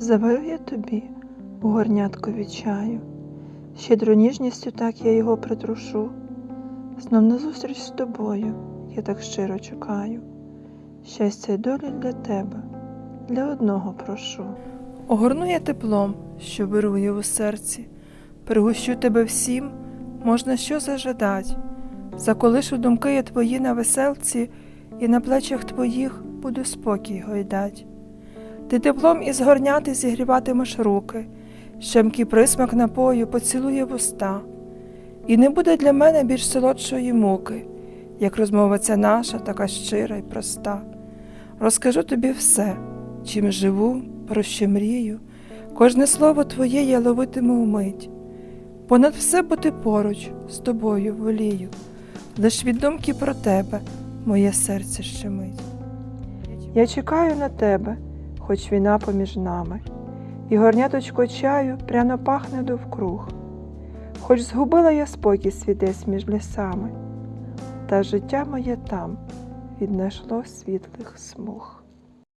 Заварю я тобі у горняткові чаю, щедро ніжністю так я його притрушу. Знов на зустріч з тобою я так щиро чекаю. Щастя й долі для тебе, для одного прошу. Огорну я теплом, що вирує у серці, пригощу тебе всім, можна що зажадать. Заколишу думки я твої на веселці, і на плечах твоїх буду спокій гойдать. Ти теплом із горняти зігріватимеш руки, щемкий присмак напою поцілує вуста, і не буде для мене більш солодшої муки, як розмова ця наша, така щира й проста. Розкажу тобі все, чим живу, про що мрію, кожне слово твоє я ловитиму вмить. Понад все бути поруч з тобою волію, лиш від думки про тебе моє серце щемить. Я чекаю на тебе, хоч війна поміж нами, і горняточко чаю пряно пахне довкруг. Хоч згубила я спокій свій десь між лісами, та життя моє там віднайшло світлих смуг.